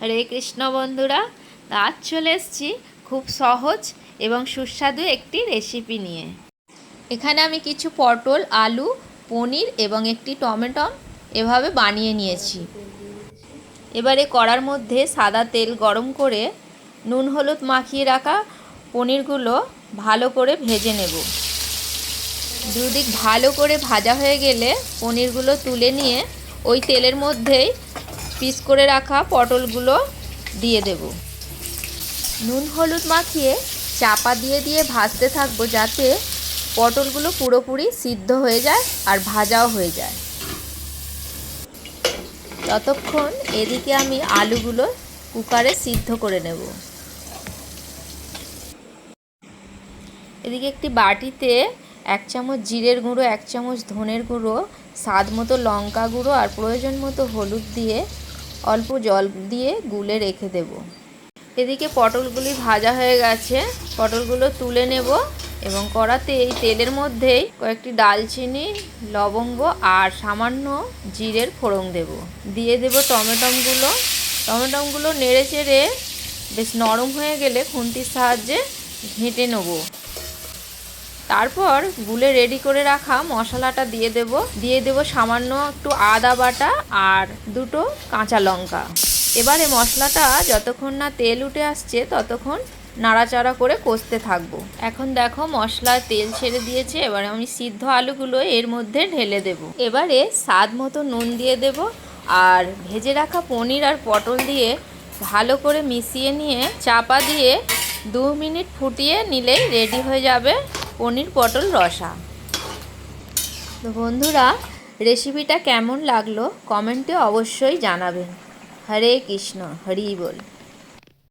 হরে কৃষ্ণ বন্ধুরা, আজ চলে এসেছি খুব সহজ এবং সুস্বাদু একটি রেসিপি নিয়ে। এখানে আমি কিছু পটল, আলু, পনির এবং একটি টমেটো এভাবে বানিয়ে নিয়েছি। এবারে কড়ার মধ্যে সাদা তেল গরম করে নুন হলুদ মাখিয়ে রাখা পনিরগুলো ভালো করে ভেজে নেব। দুদিক ভালো করে ভাজা হয়ে গেলে পনিরগুলো তুলে নিয়ে ওই তেলের মধ্যেই পিস করে রাখা পটলগুলো দিয়ে দেব। নুন হলুদ মাখিয়ে চাপা দিয়ে দিয়ে ভাজতে থাকব যাতে পটলগুলো পুরোপুরি সিদ্ধ হয়ে যায় আর ভাজাও হয়ে যায়। ততক্ষণ এদিকে আমি আলুগুলো কুকারে সিদ্ধ করে নেব। এদিকে একটি বাটিতে এক চামচ জিরের গুঁড়ো, এক চামচ ধনের গুঁড়ো, স্বাদ মতো লঙ্কা গুঁড়ো আর প্রয়োজন মতো হলুদ দিয়ে অল্প জল দিয়ে গুলে রেখে দেব। এদিকে পটলগুলি ভাজা হয়ে গেছে। পটলগুলো তুলে নেব এবং কড়াতে এই তেলের মধ্যেই কয়েকটি ডালচিনি লবঙ্গ আর সামান্য জিরের ফোড়ন দেব। দিয়ে দেব টমেটমগুলো। টমেটমগুলো নেড়ে চেড়ে বেশ নরম হয়ে গেলে খুন্তির সাহায্যে ঘেঁটে নেব। তারপর গুলে রেডি করে রাখা মশলাটা দিয়ে দেব। দিয়ে দেব সামান্য একটু আদা বাটা আর দুটো কাঁচা লঙ্কা। এবারে মশলাটা যতক্ষণ না তেল উঠে আসছে, ততক্ষণ নাড়াচাড়া করে কষতে থাকব। এখন দেখো মশলা তেল ছেড়ে দিয়েছে, এবারে আমি সিদ্ধ আলুগুলো এর মধ্যে ঢেলে দেব। এবারে স্বাদ মতো নুন দিয়ে দেব আর ভেজে রাখা পনির আর পটল দিয়ে ভালো করে মিশিয়ে নিয়ে চাপা দিয়ে দু মিনিট ফুটিয়ে নিলেই রেডি হয়ে যাবে পনির পটল রসা। তো বন্ধুরা রেসিপিটা কেমন লাগল? কমেন্টে অবশ্যই জানাবেন। হরে কৃষ্ণ, হরি বল।